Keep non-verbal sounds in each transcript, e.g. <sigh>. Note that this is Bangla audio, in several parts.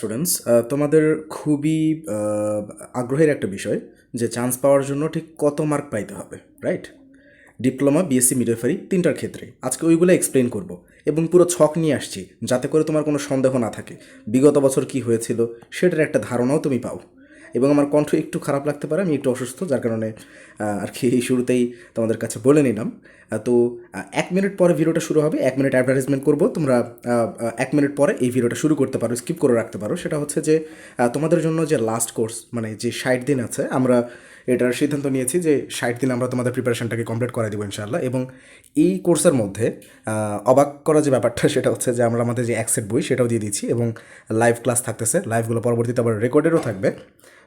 স্টুডেন্টস তোমাদের খুবই আগ্রহের একটা বিষয় যে চান্স পাওয়ার জন্য ঠিক কত মার্ক পাইতে হবে রাইট ডিপ্লোমা বিএসসি মিডওয়াইফারি তিনটার ক্ষেত্রে। আজকে ওইগুলো এক্সপ্লেন করব এবং পুরো ছক নিয়ে আসছি যাতে করে তোমার কোনো সন্দেহ না থাকে। বিগত বছর কি হয়েছিল সেটার একটা ধারণাও তুমি পাও। এবং আমার কণ্ঠ একটু খারাপ লাগতে পারে, আমি একটু অসুস্থ, যার কারণে আর কি এই শুরুতেই তোমাদের কাছে বলে নিলাম। তো এক মিনিট পরে ভিডিওটা শুরু হবে, এক মিনিট অ্যাডভার্টাইজমেন্ট করব, তোমরা এক মিনিট পরে এই ভিডিওটা শুরু করতে পারো স্কিপ করে রাখতে পারো। সেটা হচ্ছে যে তোমাদের জন্য যে লাস্ট কোর্স মানে যে ষাট দিন আছে, আমরা এটার সিদ্ধান্ত নিয়েছি যে ষাট দিন আমরা তোমাদের প্রিপারেশনটাকে কমপ্লিট করে দেবো ইনশাআল্লাহ। এবং এই কোর্সের মধ্যে অবাক করা যে ব্যাপারটা, সেটা হচ্ছে যে আমরা আমাদের যে অ্যাক্সেট বই, সেটাও দিয়ে দিচ্ছি এবং লাইভ ক্লাস থাকতেছে লাইভগুলো পরবর্তীতে আবার রেকর্ডেরও থাকবে।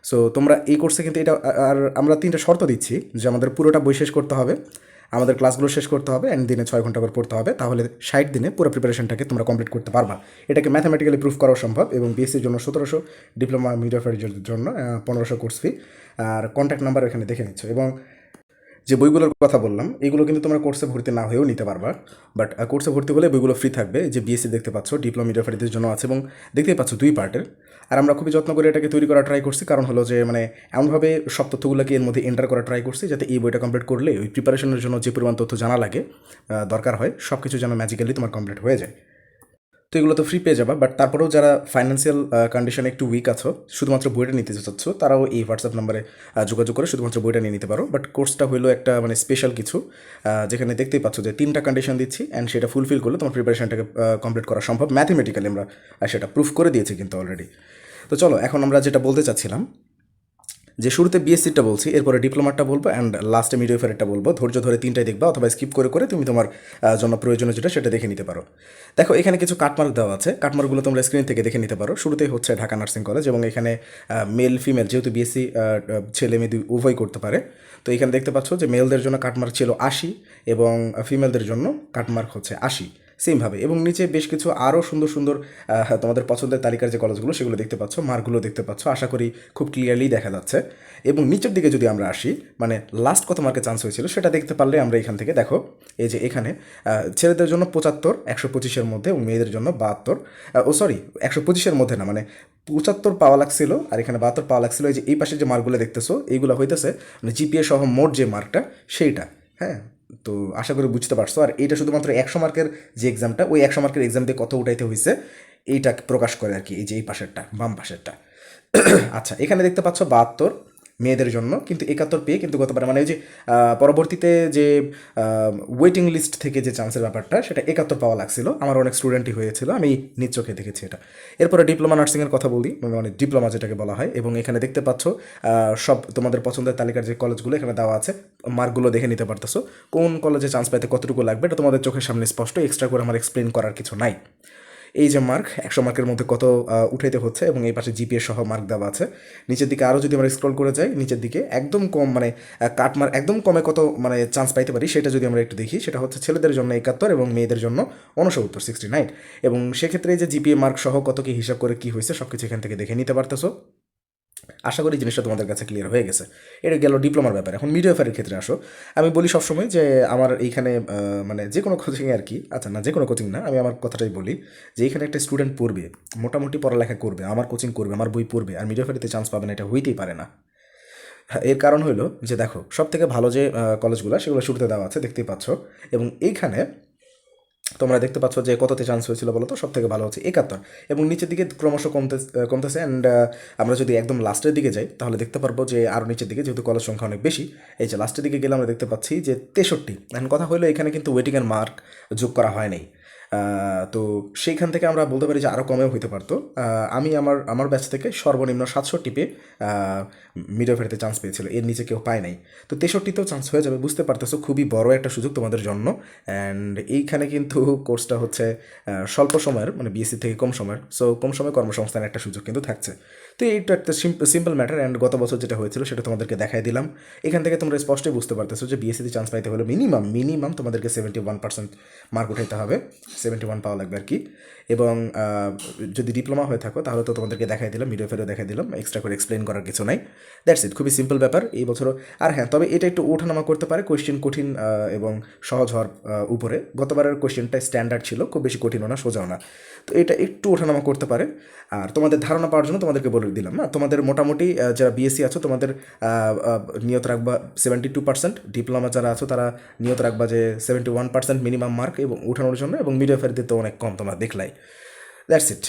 সো তোমরা এই কোর্সে কিন্তু এটা আর আমরা তিনটা শর্ত দিচ্ছি যে আমাদের পুরোটা বই শেষ করতে হবে, আমাদের ক্লাসগুলো শেষ করতে হবে অ্যান্ড দিনে ছয় ঘণ্টা করে পড়তে হবে, তাহলে ষাট দিনে পুরো প্রিপারেশনটাকে তোমরা কমপ্লিট করতে পারবা। এটাকে ম্যাথামেটিক্যালি প্রুফ করা সম্ভব, এবং বিএসসির জন্য সতেরোশো ডিপ্লোমা মিডিয়াফারিজের জন্য পনেরোশো কোর্স ফি আর কন্ট্যাক্ট নাম্বার এখানে দেখে নিচ্ছ, এবং যে বইগুলোর কথা বললাম, এগুলো কিন্তু তোমরা কোর্সে ভর্তি না হয়েও নিতে পারবা। বাট কোর্সে ভর্তি হলে বইগুলো ফ্রি থাকবে। যে বিএসসি দেখতে পাচ্ছ ডিপ্লোমা মিডিয়াফারিদের জন্য আছে এবং দেখতেই পাচ্ছ দুই পার্টের আর আমরা খুবই যত্ন করে এটাকে তৈরি করা ট্রাই করছি। কারণ হলো যে মানে এমনভাবে সব তথ্যগুলোকে এর মধ্যে এন্টার করা ট্রাই করছি যাতে এই বইটা কমপ্লিট করলে ওই প্রিপারেশনের জন্য যে পরিমাণ তথ্য জানা লাগে দরকার হয় সব কিছু যেন ম্যাজিক্যালি তোমার কমপ্লিট হয়ে যায়। তো এগুলো তো ফ্রি পেয়ে যাবা বাট তারপরেও যারা ফাইন্যান্সিয়াল কন্ডিশনে একটু উইক আছো, শুধুমাত্র বইটা নিতে চাচ্ছ, তারাও এই হোয়াটসঅ্যাপ নাম্বারে যোগাযোগ করে শুধুমাত্র বইটা নিয়ে নিতে পারো। বাট কোর্সটা হলো একটা মানে স্পেশাল কিছু যেখানে দেখতেই পাচ্ছ যে তিনটা কন্ডিশন দিচ্ছি অ্যান্ড সেটা ফুলফিল করলে তোমার প্রিপারেশনটাকে কমপ্লিট করা সম্ভব। ম্যাথমেটিক্যালি আমরা সেটা প্রুফ করে দিয়েছি কিন্তু অলরেডি তো চলো, এখন আমরা যেটা বলতে চাচ্ছিলাম যে শুরুতে বিএসসিটা বলছি, এরপরে ডিপ্লোমাটা বলব অ্যান্ড লাস্টে মিডিওফারেরটা বলব, ধৈর্য ধরে তিনটাই দেখবা, অথবা স্কিপ করে করে তুমি তোমার জন্য প্রয়োজনীয় যেটা সেটা দেখে নিতে পারো। দেখো, এখানে কিছু কাটমার্ক দেওয়া আছে। কাটমার্কগুলো তোমরা স্ক্রিন থেকে দেখে নিতে পারো। শুরুতেই হচ্ছে ঢাকা নার্সিং কলেজ এবং এখানে মেল ফিমেল যেহেতু বিএসসি ছেলে, মেয়ে দুই উভয় করতে পারে, তো এখানে দেখতে পাচ্ছ যে মেলদের জন্য কাটমার্ক ছিল আশি এবং ফিমেলদের জন্য কাটমার্ক হচ্ছে আশি। সেমভাবে। এবং নিচে বেশ কিছু আরও সুন্দর সুন্দর তোমাদের পছন্দের তালিকার যে কলেজগুলো সেগুলো দেখতে পাচ্ছ, মার্কগুলো দেখতে পাচ্ছ, আশা করি খুব ক্লিয়ারলি দেখা যাচ্ছে। এবং নিচের দিকে যদি আমরা আসি মানে লাস্ট কত মার্কে চান্স হয়েছিল সেটা দেখতে পারলে আমরা এখান থেকে দেখো, এই যে এখানে ছেলেদের জন্য পঁচাত্তর, একশো পঁচিশের মধ্যে এবং মেয়েদের জন্য বাহাত্তর ও সরি একশো পঁচিশের মধ্যে না মানে পঁচাত্তর পাওয়া লাগছিল আর এখানে বাহাত্তর পাওয়া লাগছিল, এই যে এই পাশে যে মার্কগুলো দেখতেছো, এইগুলো হইতেছে মানে জিপিএ সহ মোট যে মার্কটা সেইটা হ্যাঁ? তো আশা করি বুঝতে পারছ। আর এটা শুধুমাত্র একশো মার্কের যে এক্সামটা ওই একশো মার্কের এক্সাম দিয়ে কত উঠাইতে হয়েছে এইটা প্রকাশ করে আর কি, এই যে এই পাশেরটা, বাম পাশেরটা। <clears throat> আচ্ছা এখানে দেখতে পাচ্ছ বাহাত্তর। মেয়েদের জন্য, কিন্তু একাত্তর পেয়ে কিন্তু গতবার মানে যে পরবর্তীতে যে ওয়েটিং লিস্ট থেকে যে চান্সের ব্যাপারটা, সেটা একাত্তর পাওয়া লাগছিল। আমার অনেক স্টুডেন্টই হয়েছিল, আমি নিজ চোখে দেখেছি এটা। এরপরে ডিপ্লোমা নার্সিংয়ের কথা বলি মানে ডিপ্লোমা যেটাকে বলা হয়, এবং এখানে দেখতে পাচ্ছ সব তোমাদের পছন্দের তালিকার যে কলেজগুলো এখানে দেওয়া আছে মার্কগুলো দেখে নিতে পারতেছো। কোন কলেজে চান্স পাইতে কতটুকু লাগবে, এটা তোমাদের চোখের সামনে স্পষ্ট এক্সট্রা করে আমার এক্সপ্লেন করার কিছু নাই। এই যে মার্ক একশো মার্কের মধ্যে কত উঠাইতে হচ্ছে এবং এই পাশে জিপিএ সহ মার্ক দেওয়া আছে। নিচের দিকে আরও যদি আমরা স্ক্রল করে যাই, নিচের দিকে একদম কম মানে কাট মার্ক একদম কমে কত মানে চান্স পাইতে পারি সেটা যদি আমরা একটু দেখি, সেটা হচ্ছে ছেলেদের জন্য একাত্তর এবং মেয়েদের জন্য উনসত্তর সিক্সটি নাইন এবং সেক্ষেত্রে যে জিপিএ মার্ক সহ কত কি হিসাব করে কি হয়েছে সব কিছু এখান থেকে দেখে নিতে পারতেছো। আশা করি জিনিসটা তোমাদের কাছে ক্লিয়ার হয়ে গেছে। এটা গেল ডিপ্লোমার ব্যাপার। এখন মিডিওফারের ক্ষেত্রে আসো। আমি বলি সবসময় যে আমার এইখানে মানে যে কোনো কোচিংয়ে আর কি আচ্ছা না যে কোনো কোচিং না আমি আমার কথাটাই বলি যে এখানে একটা স্টুডেন্ট পড়বে মোটামুটি পড়ালেখা করবে আমার কোচিং করবে আমার বই পড়বে আর মিডিওফারিতে চান্স পাবে না এটা হইতেই পারে না। হ্যাঁ, এর কারণ হলো যে দেখো সব থেকে ভালো যে কলেজগুলো সেগুলো শুরুতে দেওয়া আছে দেখতেই পাচ্ছ। এবং এইখানে তোমরা দেখতে পাচ্ছ যে কততে চান্স হয়েছিল বলো তো সব থেকে ভালো হচ্ছে একাত্তর। এবং নিচের দিকে ক্রমশ কমতে কমতেছে অ্যান্ড আমরা যদি একদম লাস্টের দিকে যাই তাহলে দেখতে পারব যে আরও নিচের দিকে যেহেতু কলের সংখ্যা অনেক বেশি এই যে লাস্টের দিকে গেলে আমরা দেখতে পাচ্ছি যে তেষট্টি। এখন কথা হলো এখানে কিন্তু ওয়েটিংয়ের মার্ক যোগ করা হয় নাই। আহ, তো সেইখান থেকে আমরা বলতে পারি যে আরও কমেও হইতে পারতো। আমি আমার আমার ব্যাচ থেকে সর্বনিম্ন সাতষট্টি পেয়ে মিডিও ফেরতে চান্স পেয়েছিল। এর নিচে কেউ পায় নাই। তো তেষট্টিতেও চান্স হয়ে যাবে, বুঝতে পারতেছো, খুবই বড় একটা সুযোগ তোমাদের জন্য। অ্যান্ড এইখানে কিন্তু কোর্সটা হচ্ছে স্বল্প সময়ের মানে বিএসসি থেকে কম সময়ের। সো কম সময় কর্মসংস্থানের একটা সুযোগ কিন্তু থাকছে। তো এইটা একটা সিম্পল ম্যাটার অ্যান্ড গত বছর যেটা হয়েছিল সেটা তোমাদেরকে দেখাই দিলাম। এখান থেকে তোমরা স্পষ্টই বুঝতে পারতেছো যে বিএসসিতে চান্স পাইতে হলে মিনিমাম মিনিমাম তোমাদেরকে সেভেন্টি ওয়ান পার্সেন্ট মার্ক উঠাইতে হবে। সেভেন্টি ওয়ান পাওয়া লাগবে আর কি এবং যদি ডিপ্লোমা হয়ে থাকো, তাহলে তো তোমাদেরকে দেখাই দিলাম মিডিওফেরও দেখাই দিলাম এক্সট্রা করে এক্সপ্লেন করার কিছু নাই। দ্যাটস ইট খুবই সিম্পল ব্যাপার এই বছরও। আর হ্যাঁ তবে এটা একটু ওঠানামা করতে পারে কোয়েশ্চেন কঠিন এবং সহজ হওয়ার উপরে। গতবারের কোয়েশ্চেনটা স্ট্যান্ডার্ড ছিল, খুব বেশি কঠিনও না, সোজাও না। তো এটা একটু ওঠানামা করতে পারে। আর তোমাদের ধারণা পাওয়ার জন্য তোমাদেরকে বলে দিলাম, না? তোমাদের মোটামুটি যারা বিএসসি আছো, তোমাদের নিয়ত রাখবা সেভেন্টি টু পার্সেন্ট ডিপ্লোমা যারা আছো, তারা নিয়ত রাখবা যে seventy one percent minimum mark এবং উঠানোর জন্য এবং মিডিয়াফারিতে দিতে অনেক কম তোমরা দেখলাই। That's it